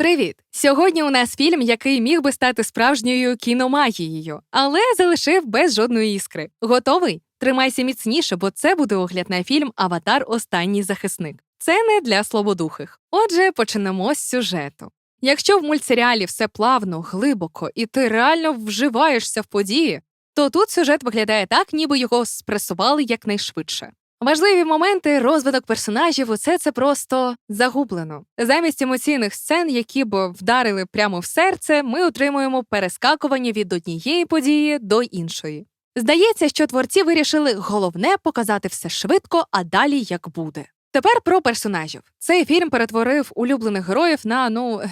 Привіт! Сьогодні у нас фільм, який міг би стати справжньою кіномагією, але залишив без жодної іскри. Готовий? Тримайся міцніше, бо це буде огляд на фільм Аватар Останній захисник. Це не для слабодухих. Отже, почнемо з сюжету. Якщо в мультсеріалі все плавно, глибоко і ти реально вживаєшся в події, то тут сюжет виглядає так, ніби його спресували якнайшвидше. Важливі моменти, розвиток персонажів усе це просто загублено. Замість емоційних сцен, які б вдарили прямо в серце, ми отримуємо перескакування від однієї події до іншої. Здається, що творці вирішили головне показати все швидко, а далі як буде. Тепер про персонажів. Цей фільм перетворив улюблених героїв на ну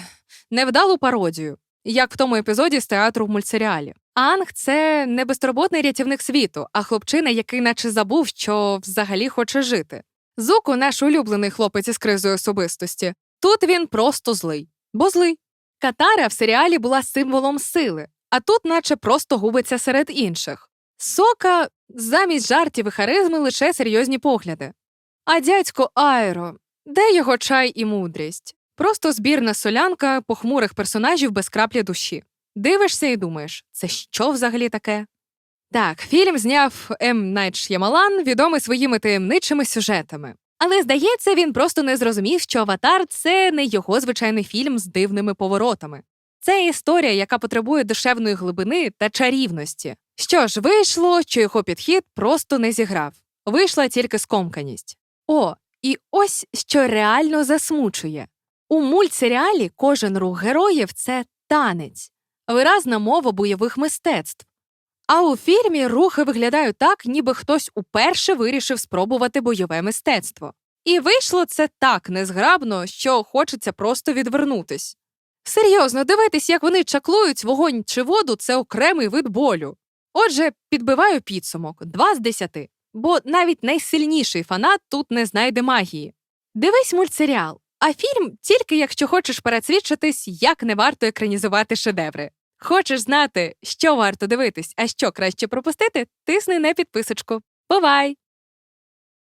невдалу пародію, як в тому епізоді з театру в мультсеріалі. Анг це не безтурботний рятівник світу, а хлопчина, який наче забув, що взагалі хоче жити. Зуку наш улюблений хлопець із кризою особистості. Тут він просто злий, бо злий. Катара в серіалі була символом сили, а тут, наче просто губиться серед інших. Сока замість жартів і харизми лише серйозні погляди. А дядько Айро, де його чай і мудрість? Просто збірна солянка похмурих персонажів без краплі душі. Дивишся і думаєш, це що взагалі таке? Так, фільм зняв М. Найт Ш'ямалан, відомий своїми таємничими сюжетами. Але здається, він просто не зрозумів, що Аватар це не його звичайний фільм з дивними поворотами. Це історія, яка потребує душевної глибини та чарівності. Що ж, вийшло, що його підхід просто не зіграв. Вийшла тільки скомканість. О, і ось що реально засмучує. У мультсеріалі кожен рух героїв це танець, виразна мова бойових мистецтв. А у фільмі рухи виглядають так, ніби хтось уперше вирішив спробувати бойове мистецтво. І вийшло це так незграбно, що хочеться просто відвернутись. Серйозно, дивитись, як вони чаклують вогонь чи воду це окремий вид болю. Отже, підбиваю підсумок 2 з 10, бо навіть найсильніший фанат тут не знайде магії. Дивись мультсеріал, а фільм тільки якщо хочеш пересвідчитись, як не варто екранізувати шедеври. Хочеш знати, що варто дивитись, а що краще пропустити, тисни на підписочку. Бувай!